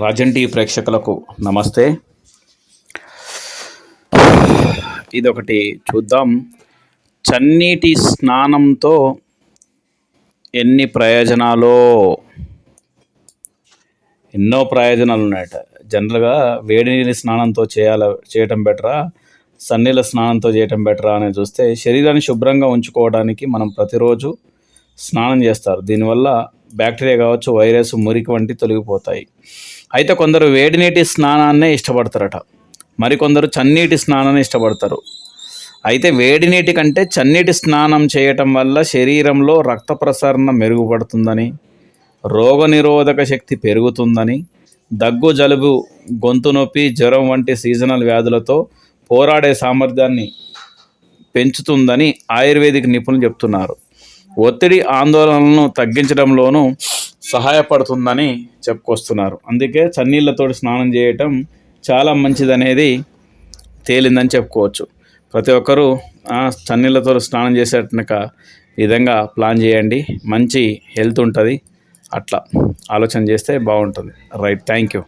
Rajan tea ప్రేక్షకులకు నమస్తే. ఇదొకటి చూద్దాం. చన్నీటి స్నానంతో ఎన్ని ప్రయోజనాలు? ఎన్నో ప్రయోజనాలు ఉన్నాయట జనరల్గా వేడి నీళ్ళ స్నానంతో చేయాల చేయటం బెటరా? సన్నీళ్ళ స్నానంతో చేయటం బెటరా అని చూస్తే శరీరాన్ని శుభ్రంగా ఉంచుకోవడానికి మనం ప్రతిరోజు స్నానం చేస్తారు. దీనివల్ల బ్యాక్టీరియా కావచ్చు వైరస్ మురికి వంటి తొలగిపోతాయి. అయితే కొందరు వేడి నీటి స్నానాన్నే ఇష్టపడతారట. మరికొందరు చన్నీటి స్నానాన్ని ఇష్టపడతారు. అయితే వేడి నీటి కంటే చన్నీటి స్నానం చేయటం వల్ల శరీరంలో రక్త ప్రసరణ మెరుగుపడుతుందని రోగనిరోధక శక్తి పెరుగుతుందని దగ్గు జలుబు గొంతు నొప్పి జ్వరం వంటి సీజనల్ వ్యాధులతో పోరాడే సామర్థ్యాన్ని పెంచుతుందని ఆయుర్వేదిక్ నిపుణులు చెప్తున్నారు. ఒత్తిడి ఆందోళనలను తగ్గించడంలోనూ సహాయపడుతుందని చెప్పుకొస్తున్నారు. అందుకే చన్నీళ్ళతో స్నానం చేయటం చాలా మంచిదనేది తేలిందని చెప్పుకోవచ్చు. ప్రతి ఒక్కరూ చన్నీళ్ళతో స్నానం చేసేటక విధంగా ప్లాన్ చేయండి. మంచి హెల్త్ ఉంటుంది. అట్లా ఆలోచన చేస్తే బాగుంటుంది. Right thank you.